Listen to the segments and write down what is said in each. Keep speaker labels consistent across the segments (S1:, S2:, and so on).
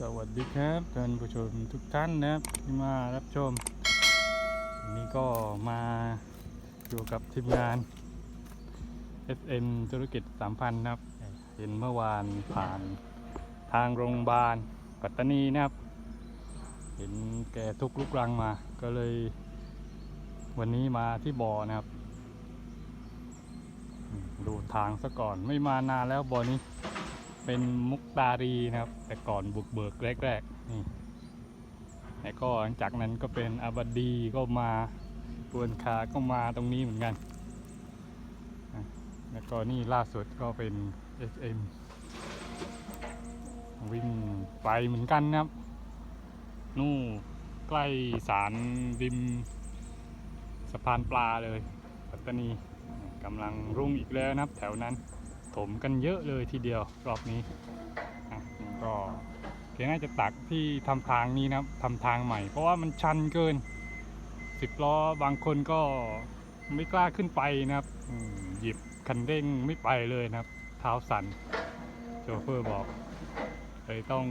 S1: สวัสดีครับท่านผู้ชมทุกท่านนะครับที่มารับชมวันนี้ก็มาอยู่กับทีมงาน SM ธุรกิจ 3,000 นะครับ เห็นเมื่อวานผ่านทางโรงพยาบาลปัตตานีนะครับ เห็นแกทุกลุกรังมา ก็เลย วันนี้มาที่บ่อนะครับ ดูทางซะก่อนไม่มานานแล้วบ่อนี้ เป็นมุกตารีนะครับ แต่ก่อนบุกเบิกแรกๆนี่แล้วก็หลังจากนั้นก็เป็นอาบดีก็มาปวนคาก็มาตรงนี้เหมือนกัน แล้วก็นี่ล่าสุดก็เป็น SM วิ่งไปเหมือนกันนะครับ นู่นใกล้สารริมสะพานปลาเลย ปัตตานีกำลังรุ่งอีกแล้วนะครับแถวนั้น ถมกันเยอะเลยทีเดียวรอบนี้ก็เพียงน่าจะตักที่ทำทางนี้นะครับทำทางใหม่ เพราะว่ามันชันเกินสิบล้อบางคนก็ไม่กล้าขึ้นไปนะครับหยิบคันเร่งไม่ไปเลยนะครับ เท้าสั่นโชเฟอร์บอกเลยต้อง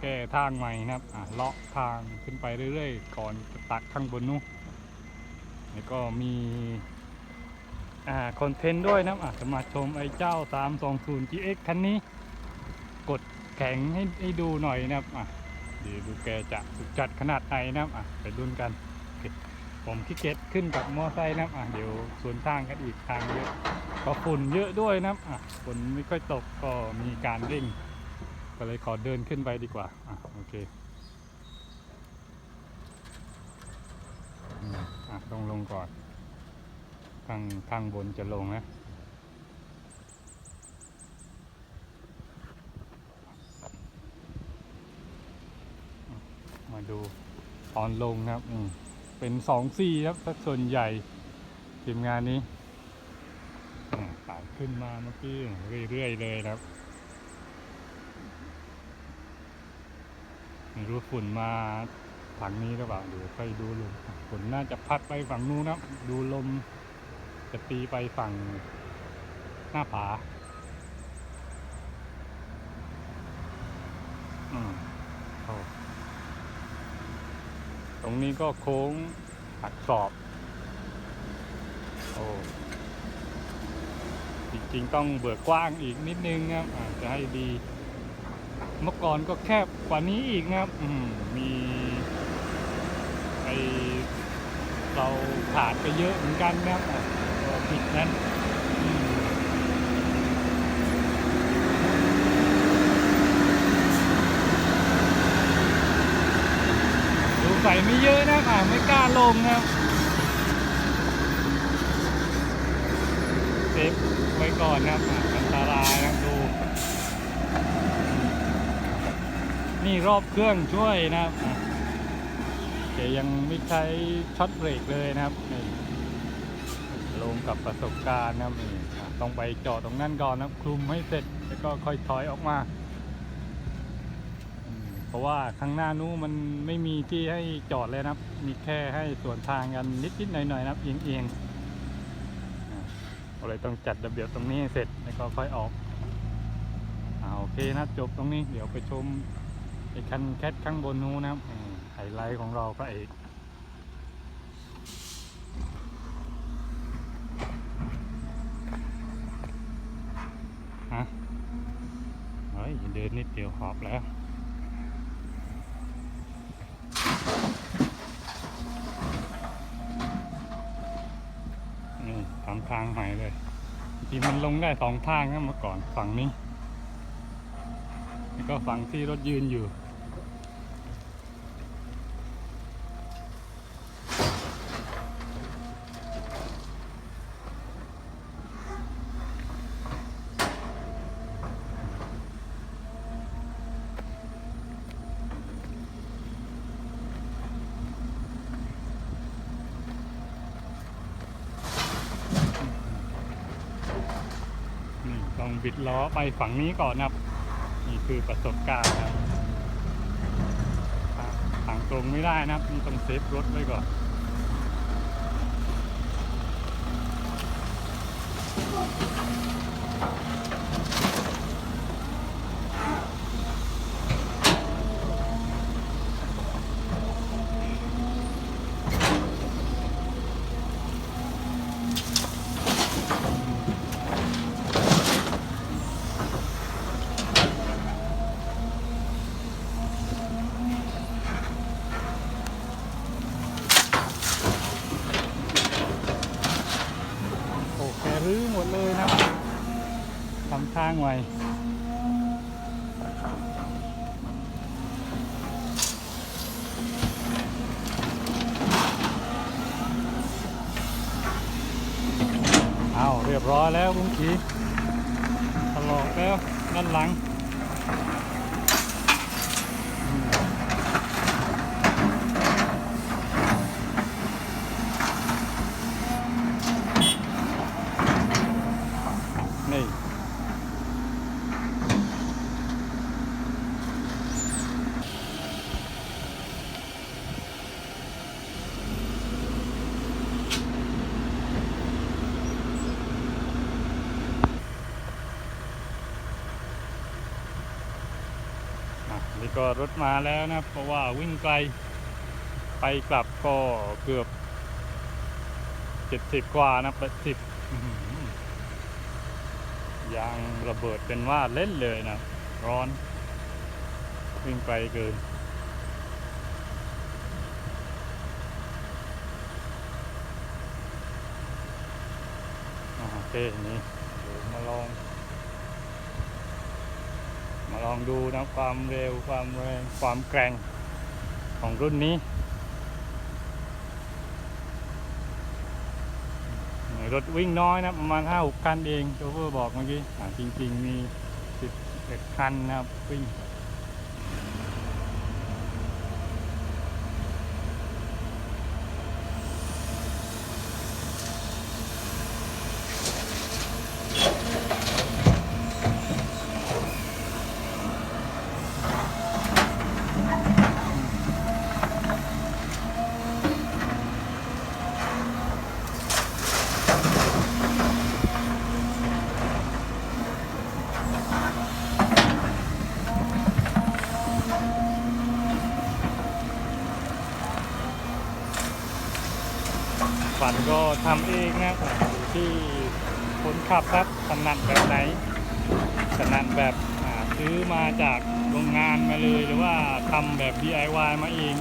S1: แก้ทางใหม่นะครับ อะเลาะทางขึ้นไปเรื่อยๆ ก่อนจะตักข้างบนนู้นแล้วก็มี อ่าคอนเทนต์ด้วยนะอะจะมาชมไอ้เจ้า 320 GX คันนี้ กดแข็งให้ให้ดูหน่อยนะครับอะเดี๋ยวดูแกจะสุดจัดขนาดไหนนะครับอะไปดุนกันโอเคผมขี้เกียจขึ้นกับมอไซค์นะครับอะเดี๋ยวสวนทางกันอีกทางเยอะก็ฝุ่นเยอะด้วยนะครับอะฝนไม่ค่อยตกก็มีการเร่ง ก็เลยขอเดินขึ้นไปดีกว่าอะโอเคอะต้องลงก่อน ข้างข้างบนจะลงนะมาดูตอนลงครับอืมเป็นสองซี่ครับถ้าส่วนใหญ่ทีมงานนี้อืมไต่ขึ้นมาเมื่อกี้เรื่อยๆเลยครับไม่รู้ฝุ่นมาฝั่งนี้หรือเปล่าเดี๋ยวไปดูลมฝุ่นน่าจะพัดไปฝั่งนู้นครับ ดูลม จะตีไปฝั่งหน้าผาอืมโอ้ตรงนี้ก็โค้งหักศอกโอ้จริง ๆ ต้องเบิกกว้างอีกนิดนึงครับอาจจะให้ดี เมื่อก่อนก็แคบกว่านี้อีกนะครับอืมมีไอเราขาดไปเยอะเหมือนกันนะครับ ผิดนั้นอืมดูใส่ไม่เยอะนะอะ ไม่กล้าลงนะครับเซฟไว้ก่อนนะครับอะอันตรายนะครับดู นี่รอบเครื่องช่วยนะครับอ่ยังไม่ใช้ช็อตเบรกเลยนะครับ ลงกับประสบการณ์นะครับต้องไปจอดตรงนั้นก่อนนะครุมให้เสร็จแล้วก็ค่อยถอยออกมา เพราะว่าข้างหน้านู้นมันไม่มีที่ให้จอดเลยนะมีแค่ให้สวนทางกันนิดๆหน่อยๆนะเอียงๆอะก็เลยต้องจัดระเบียบตรงนี้เสร็จแล้วก็ค่อยออกอาโอเคนะจบตรงนี้เดี๋ยวไปชมไอ้คันแคทข้างบนนู้นนะครับไฮไลท์ของเราพระเอกฮะเฮ้ยเดิ นนิดเดียวหอบแล้วนี่ทำทางใหม่เลยจริงมันลงได้สองทางนะเมื่อก่อนฝั่งนี้ แล้วก็ฝั่งที่รถยืนอยู่ บิดล้อไปฝั่งนี้ก่อนนะครับนี่คือประสบการณ์นะครับทางตรงไม่ได้นะครับนี่ต้องเซฟรถไว้ก่อนางไว้เอาเรียบร้อยแล้วลุงขีถลอกแล้วด้านหลัง ก็รถมาแล้วนะครับ เพราะว่าวิ่งไกลไปกลับก็เกือบเจ็ดสิบกว่านะแปดสิบยางระเบิดเป็นว่าเล่นเลยนะ ร้อน วิ่งไปเกินโอเคนี่เดี๋ยวมาลอง มา ลองดูนะความเร็วความแรงความแกร่งของรุ่นนี้รถวิ่งน้อยนะประมาณห้าหกคันเองโชเฟอร์บอกเมื่อกี้จริง ๆ มีสิบเอ็ดคันนะครับวิ่ง ก็ทำเองนะครับอยู่ที่คนขับครับสนัดแบบไหนสนัดแบบซื้อมาจากโรงงานมาเลยหรือว่าทำแบบ DIY มาเอง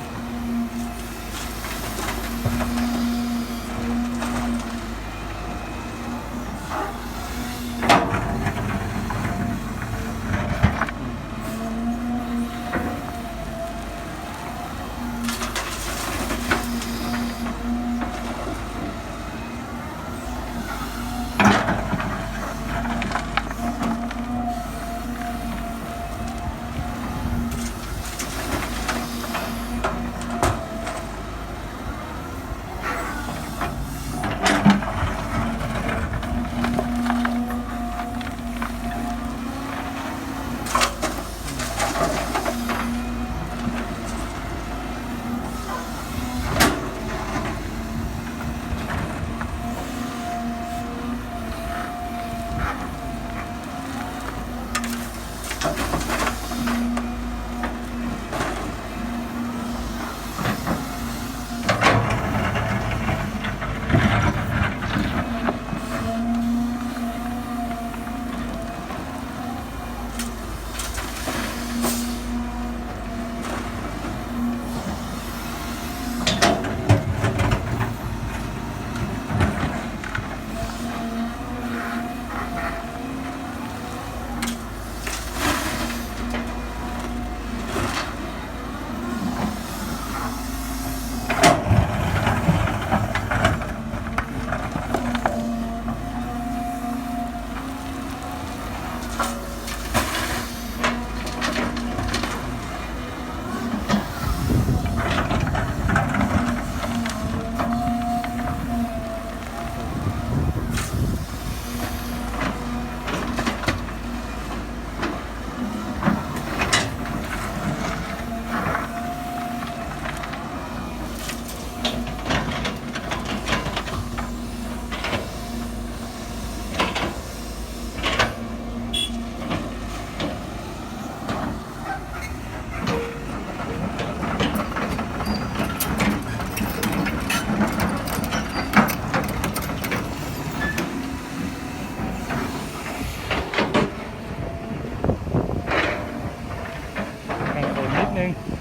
S1: ข่งฝนนิดนึง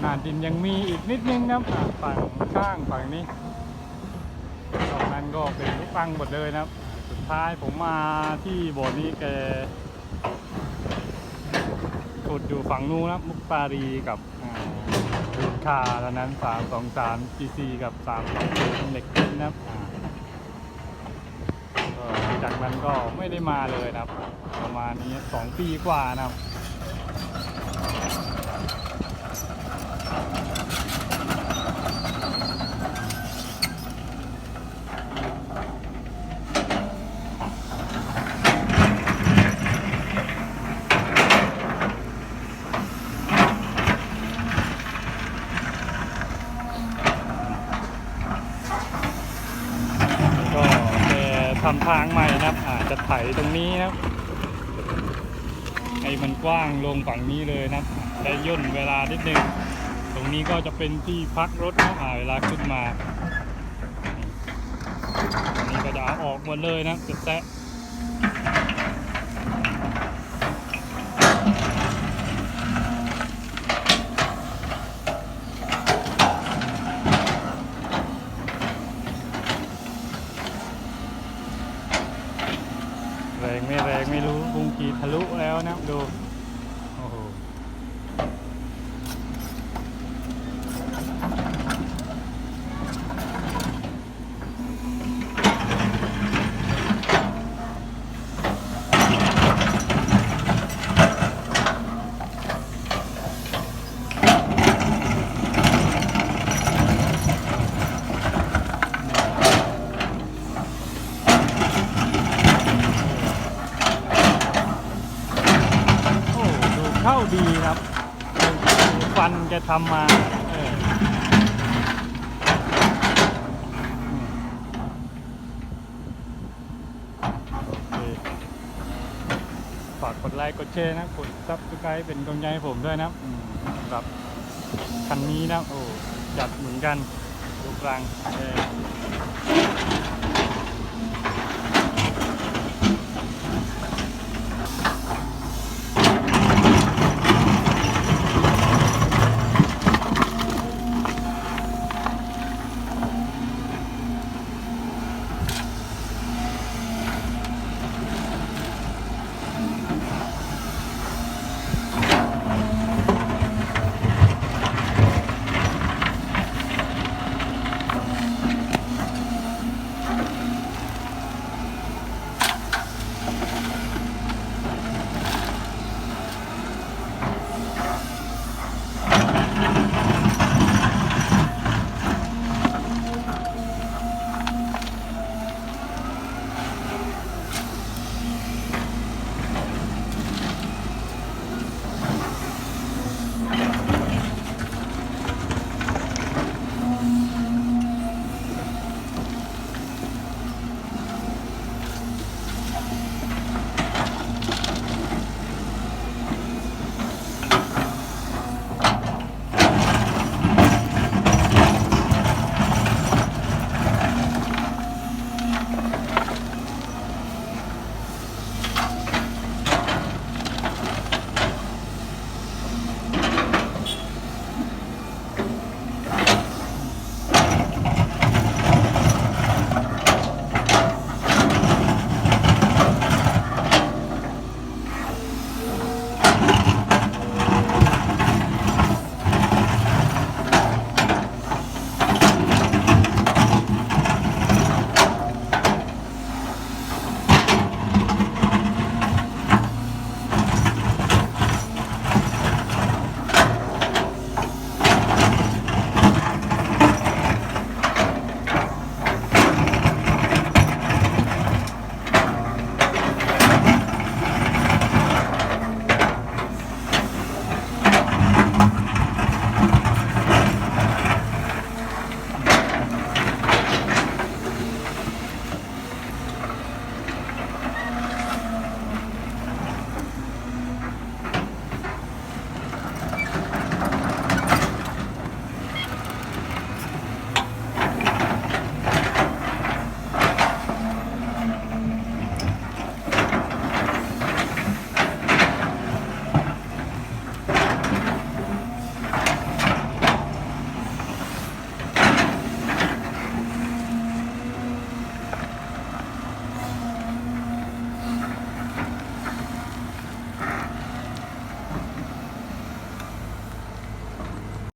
S1: หนาดินยังมีอีกนิดนึงนะครับฝั่งข้างฝั่งนี้ก็เป็นลูกรังหมดเลยนะครับ สุดท้ายผมมาที่โบสถ์นี้แกขุดอยู่ฝั่งนู้นนะมุกปารีกับรูนคาตอนนั้นสามสองสามจีซีกับสามสองศูนย์เหล็กนะครับอ่าก็จาก นั้นก็ไม่ได้มาเลยนะครับ ประมาณนี้สองปีกว่านะครับ ก็แก ทำทางใหม่นะครับอาจจะไถตรงนี้นะครับให้มันกว้างลงฝั่งนี้เลยนะครับได้ย่นเวลานิดนึงตรงนี้ก็จะเป็นที่พักรถนะอ่าเวลาขึ้นมาตรงนี้ก็จะเอาออกหมดเลยนะจะแตะ รงไม่แรงไม่รู้บุงกีทะลุแล้วนะดู โอ้โห โอ้ ดูเข้าดีครับดูฟันแกทำมาเอออืมโอเคฝากกดไลค์กดแชร์นะ กดซับสไครต์เป็นกำลังใจให้ผมด้วยนะอืมสำหรับคันนี้นะ โอ้ จัดเหมือนกันลูกรังเออ